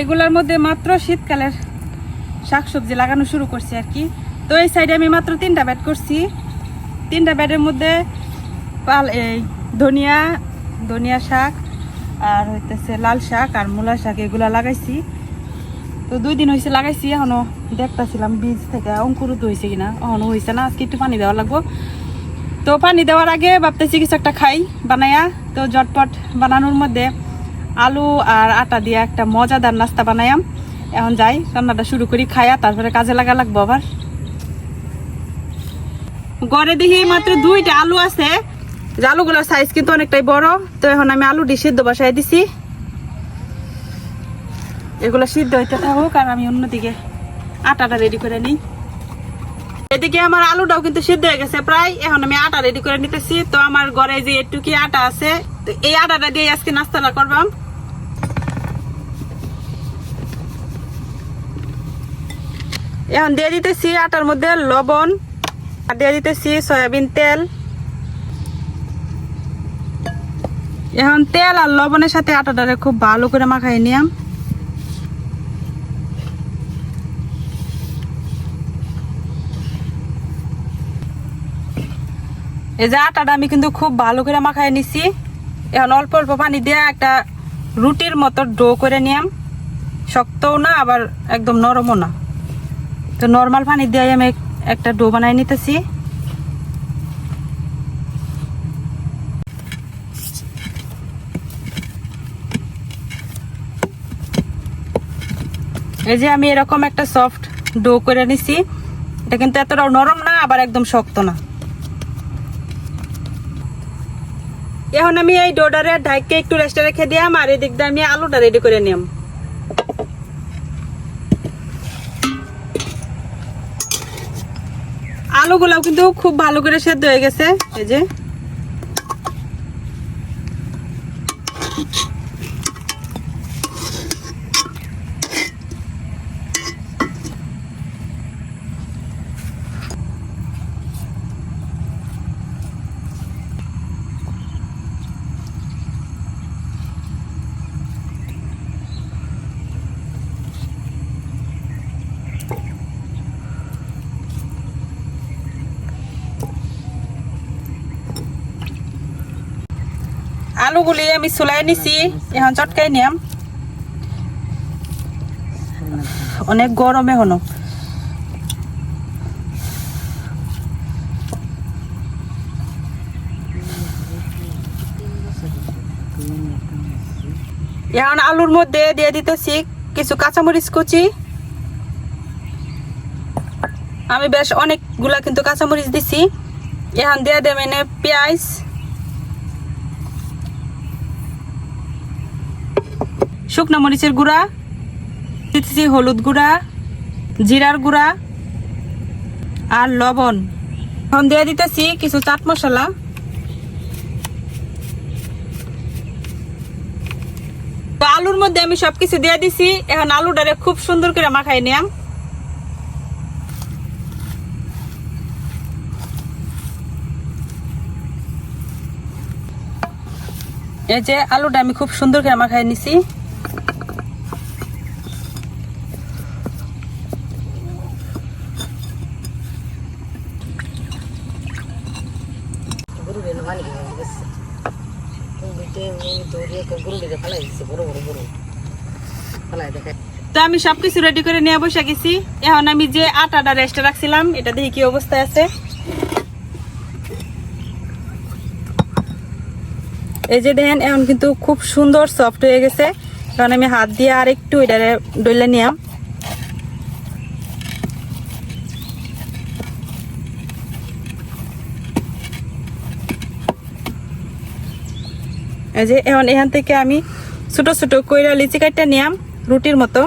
এগুলোর মধ্যে মাত্র শীতকালের শাকসবজি লাগানো শুরু করছি আর কি। তো এই সাইডে আমি মাত্র তিনটা ব্যাট করছি। তিনটা ব্যাটের মধ্যে পাল এই ধনিয়া ধনিয়া শাক আর হইতেছে লাল শাক আর মূলা শাক, এগুলা লাগাইছি। তো দুই দিন হয়েছে লাগাইছি, এখনও দেখতেছিলাম বীজ থেকে অঙ্কুরিত হয়েছে কিনা, এখনও হয়েছে না, আজকে একটু পানি দেওয়া লাগবো। তো পানি দেওয়ার আগে ভাবতেছি কিছু একটা খাই বানাইয়া তো ঝটপট বানানোর মধ্যে আলু আর আটা দিয়ে একটা মজাদার নাস্তা বানাইয়াম এখন যাই, রান্নাটা শুরু করি খাইয়া তারপরে কাজে লাগা লাগবো আবার। ঘরে দেখি মাত্র দুইটা আলু আছে আলুগুলোর সাইজ কিন্তু অনেকটাই বড়, তো এখন আমি আলুটি সিদ্ধ বসাই দিছি। এগুলো সিদ্ধ হইতে থাকুক আর আমি অন্যদিকে আটাটা রেডি করে নিই। এদিকে আমার আলুটাও কিন্তু সিদ্ধ হয়ে গেছে প্রায়, এখন আমি আটা রেডি করে নিতেছি। তো আমার ঘরে যে একটু কি আটা আছে, তো এই আটাটা দিয়ে আজকে নাস্তাটা করবাম। এখন দিয়ে দিতেছি আটার মধ্যে লবণ, আর দিয়ে দিতেছি সয়াবিন তেল। এখন তেল আর লবণের সাথে আটাটারে খুব ভালো করে মাখাই নিয়াম। এই যে আটাটা আমি কিন্তু খুব ভালো করে মাখাই নিছি। এখন অল্প অল্প পানি দিয়ে একটা রুটির মতো ডো করে নিয়াম। শক্তও না, আবার একদম নরমও না। তো নর্মাল পানি দিয়ে আমি একটা ডো বানাই নিতেছি। এই যে আমি এরকম একটা সফট ডো করে নিছি। এটা কিন্তু এতটাও নরম না, আবার একদম শক্ত না। এখন আমি এই ডোডারে ঢাইকে একটু রেস্টে রেখে দিয়াম, আর এদিক দিয়ে আমি আলুটা রেডি করে নিয়াম। আলুগুলাও কিন্তু খুব ভালো করে সেদ্ধ হয়ে গেছে। এই যে। আলুগুলি আমি চুলাই নিছি, এখন চটকাই নিয়াম। অনেক গরমে হনো এখন আলুর মধ্যে দিয়ে দিতেছি কিছু কাঁচামরিচ কুচি। আমি বেশ অনেকগুলা কিন্তু কাঁচামরিচ দিছি। এখন দিয়ে দেবেন পেঁয়াজ। শুকনো মরিচের গুঁড়া দিতেছি হলুদ গুঁড়া, জিরার গুঁড়া আর লবণ। এখন দিয়ে দিতেছি কিছু চাট মশলা। তো আলুর মধ্যে আমি সবকিছু দিয়ে দিছি। এখন আলুটারে খুব সুন্দর করে মাখাই নিয়াম। এই যে আলুটা আমি খুব সুন্দর করে মাখাই নিছি গরুরে পানি খেয়ে গেছে দৌড়িয়ে গরুটিকে ফেলাই দিচ্ছে বড় বড় গরু ফেলাই দেখে তো আমি সবকিছু রেডি করে নিয়ে বসে গেছি। এখন আমি যে আটাটা রেস্টে রাখছিলাম, এটা দেখি কি অবস্থায় আছে। এই যে দেখেন, এখন কিন্তু খুব সুন্দর সফট হয়ে গেছে। কারণ আমি হাত দিয়ে আর একটু এটা ডলে নিয়াম। এই যে এখন এখান থেকে আমি ছোট ছোট কইরা লিচি কাটটা নিয়াম, রুটির মতো।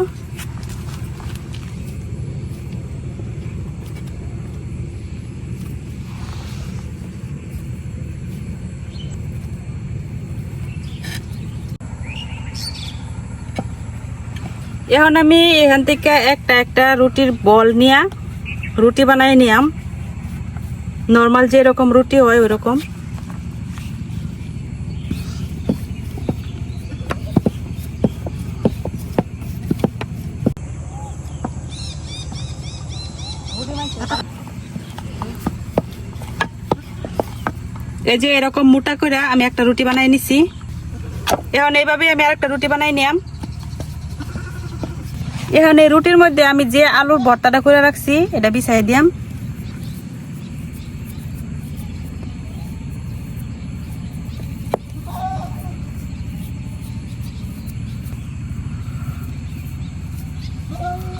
এখন আমি এখান থেকে একটা একটা রুটির বল নিয়া রুটি বানাই নিয়াম। নর্মাল যে রকম রুটি হয় ওই রকম এই যে এরকম মোটা করে আমি একটা রুটি বানাই নিছি। এখন এইভাবে আমি আরেকটা রুটি বানাই নিয়াম। এখন এই রুটির মধ্যে আমি যে আলুর ভর্তাটা করে রাখছি, এটা বিছাই দিয়াম।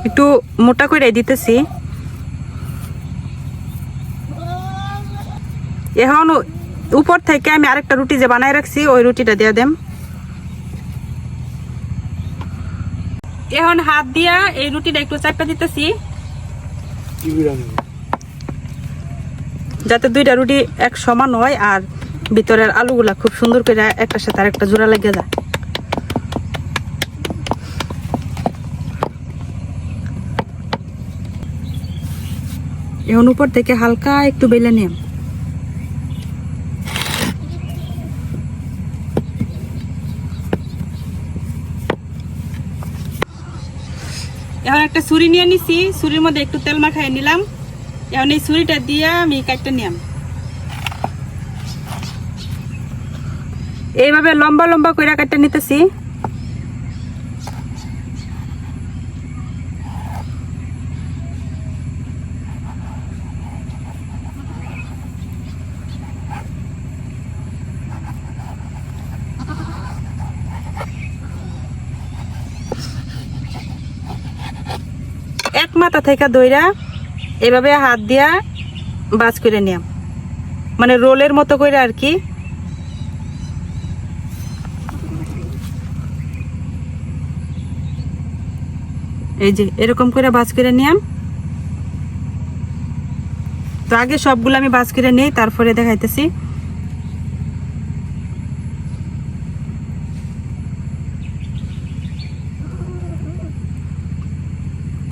একটু মোটা করে দিতেছি। এখন উপর থেকে আমি আরেকটা রুটি যে বানাই রাখছি, ওই রুটিটা দিয়ে দেম। এখন হাত দিয়া এই রুটিটা একটু চাপটা দিতেছি। যাতে দুইটা রুটি এক সমান হয় আর ভিতরের আলুগুলা খুব সুন্দর করে একটার সাথে আরেকটা জোড়া লেগে যায়। এখন উপর থেকে হালকা একটু বেলে নিয়ে এখন একটা ছুরি নিয়ে নিছি, ছুরির মধ্যে একটু তেল মাখাই নিলাম। এখন এই ছুরিটা দিয়ে আমি কাটতে নিলাম। এইভাবে লম্বা লম্বা করে কাটতে নিতেছি। মাথা থেকে দইরা এভাবে হাত দিয়া বাজ করে নিয়াম মানে রোলের মতো করে আর কি। এই যে এরকম করে বাজ করে নিয়াম তো আগে সবগুলো আমি বাজ করে নেই, তারপরে দেখাইতেছি।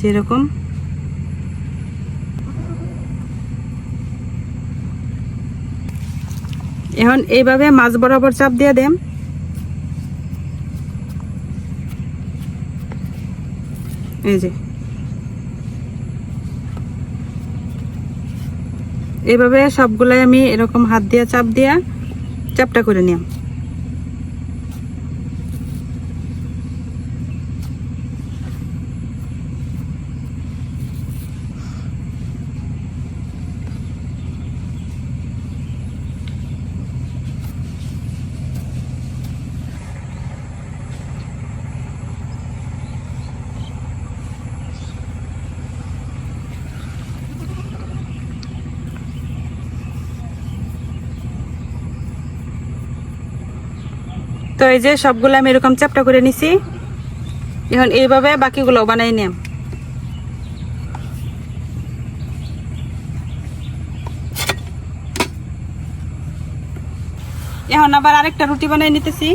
যেরকম। এখন এইভাবে মাছ বরাবর চাপ দিয়ে দেন এই যে। এইভাবে সবগুলাই আমি এরকম হাত দিয়ে চাপ দিয়ে চাপটা করে নিলাম। তো এই যে সবগুলো আমি এরকম চ্যাপটা করে নিছি। এখন এইভাবে বাকিগুলো বানাই নিলাম এখন আবার আরেকটা রুটি বানাই নিতেছি।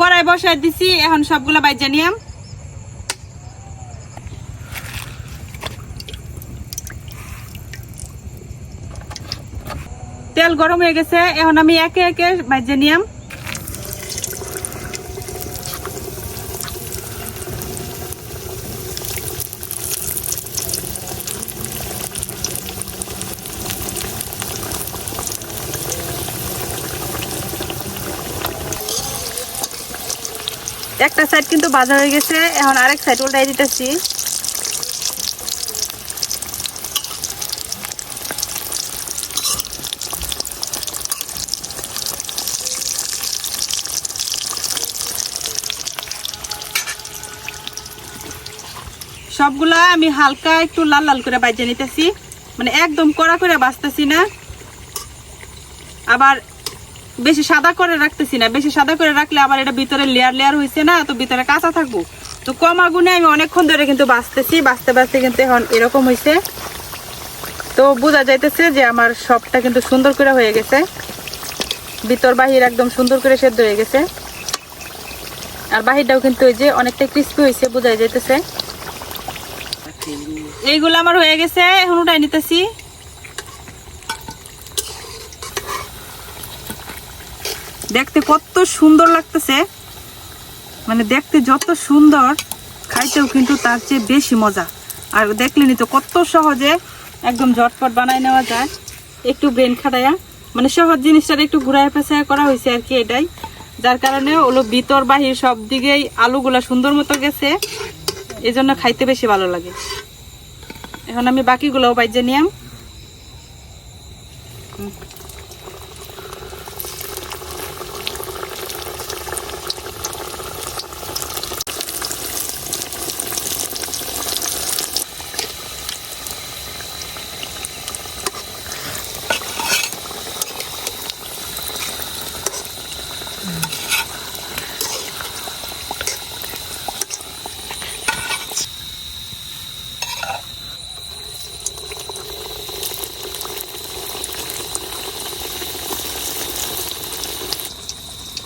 কড়াই বসাই দিছি, এখন সবগুলা বাইজা নিয়াম। তেল গরম হয়ে গেছে, এখন আমি একে একে বাইজে নিয়াম। একটা সাইড কিন্তু ভাজা হয়ে গেছে। এখন আরেক সাইড উল্টাই দিতেছি। সবগুলা আমি হালকা একটু লাল লাল করে বাজিয়ে নিতেছি। মানে একদম কড়া করে বাজতেছি না। আবার বেশি সাদা করে রাখতেছি না। বেশি সাদা করে রাখলে আবার এটা ভিতরে লেয়ার লেয়ার হয়েছে না, তো ভিতরে কাঁচা থাকব। তো কম আগুনে আমি অনেকক্ষণ ধরে কিন্তু বাঁচতেছি, বাঁচতে বাঁচতে কিন্তু এখন এরকম হয়েছে তো বোঝা যাইতেছে যে আমার সবটা কিন্তু সুন্দর করে হয়ে গেছে। ভিতর বাহির একদম সুন্দর করে সেদ্ধ হয়ে গেছে। আর বাহিরটাও কিন্তু ওই যে অনেকটা ক্রিস্পি হয়েছে বোঝা যাইতেছে। এইগুলো আমার হয়ে গেছে, এখন উঠাই নিতেছি। দেখতে কত সুন্দর লাগতেছে। মানে দেখতে যত সুন্দর, খাইতেও কিন্তু তার চেয়ে বেশি মজা। আর দেখলেনি তো কত সহজে একদম ঝটপট বানাই নেওয়া যায়। একটু ব্রেন খাটাইয়া মানে সহজ জিনিসটা একটু ঘুরায় পেঁচায় করা হয়েছে আর কি এটাই। যার কারণে ওগুলো ভিতর, বাহির সব দিকেই আলুগুলা সুন্দর মতো গেছে। এই জন্য খাইতে বেশি ভালো লাগে। এখন আমি বাকিগুলোও বাইজে নিয়াম।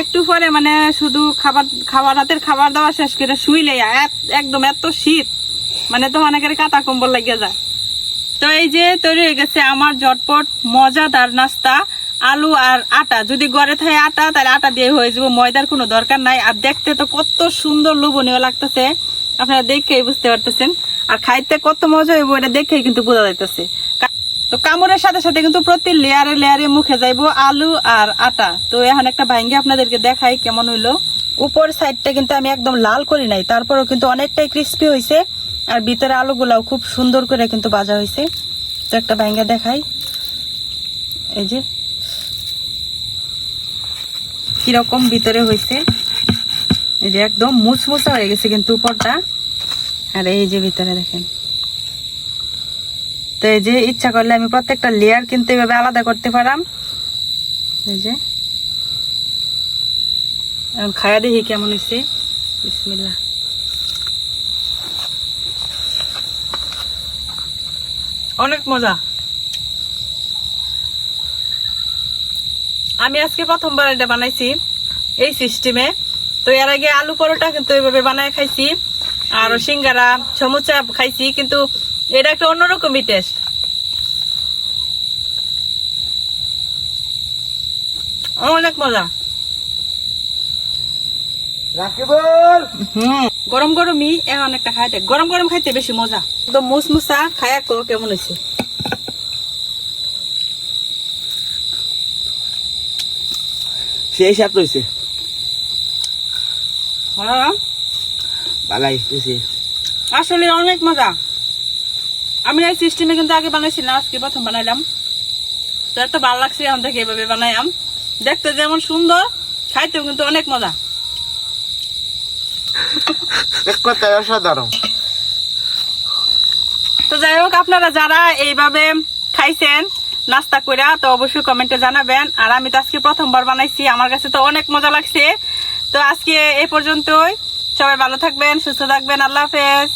একটু পরে মানে শুধু খাবার খাবার হাতের খাবার দাওয়া শেষ করে শুইলে একদম এত শীত। মানে তো অনেকের কাটা কম্বল লাগিয়ে যায়। তো এই যে তৈরি হয়ে গেছে আমার ঝটপট মজাদার নাস্তা, আলু আর আটা। যদি ঘরে থাকে আটা, তাহলে আটা দিয়ে হয়ে যাব। ময়দার কোনো দরকার নাই। আর দেখতে তো কত সুন্দর লোভনীয় লাগতেছে। আপনারা দেখেই বুঝতে পারতেছেন। আর খাইতে কত মজা হইব, এটা দেখেই কিন্তু বোঝা যাইতেছে। তো কামড়ের সাথে সাথে কিন্তু প্রতি লেয়ারে লেয়ারে মুখে যাইবো আলু আর আটা। তো এখন একটা ভাঙ্গে আপনাদেরকে দেখাই কেমন হইল। উপর সাইডটা কিন্তু আমি একদম লাল করি নাই, তারপরেও কিন্তু অনেকটাই ক্রিস্পি হয়েছে আর ভিতরে আলুগুলাও খুব সুন্দর করে কিন্তু ভাজা হয়েছে তো একটা ভাঙ্গা দেখাই। এই যে কীরকম ভিতরে হয়েছে এই যে একদম মুচমুচা হয়ে গেছে কিন্তু উপরটা। আর এই যে ভিতরে দেখেন। তো এই যে ইচ্ছা করলে আমি প্রত্যেকটা লেয়ার কিন্তু এভাবে আলাদা করতে পারাম। এই যে। এখন খায়া দেখি কেমন হয়েছে বিসমিল্লাহ। অনেক মজা। আমি আজকে প্রথমবার এটা বানাইছি এই সিস্টেমে তো এর আগে আলু পরোটা কিন্তু এইভাবে বানায় খাইছি। আর সিঙ্গারা, সমুচা খাইছি, কিন্তু এটা একটা অন্যরকমই টেস্ট অনেক মজা। গরম গরমই এখন একটা খাইতে গরম গরম খাইতে বেশি মজা। একদম মুসমুসা খায়া কো কেমন হয়েছে? Siya siya tu siya. ভালো না? Balay tu siya. আসলে অনেক মজা। আমি এই সিস্টেমে কিন্তু আগে বানাইছি না আজকে প্রথম বানাইলাম। তো এত ভালো লাগছে এখন থেকে এভাবে বানাইলাম দেখতে যেমন সুন্দর খাইতেও কিন্তু অনেক মজা। কথায় অসাধারণ। তো যাই হোক আপনারা যারা এইভাবে খাইছেন নাস্তা করে তো অবশ্যই কমেন্টে জানাবেন। আর আমি তো আজকে প্রথমবার বানাইছি আমার কাছে তো অনেক মজা লাগছে। তো আজকে এই পর্যন্তই। সবাই ভালো থাকবেন সুস্থ থাকবেন। আল্লাহ হাফেজ।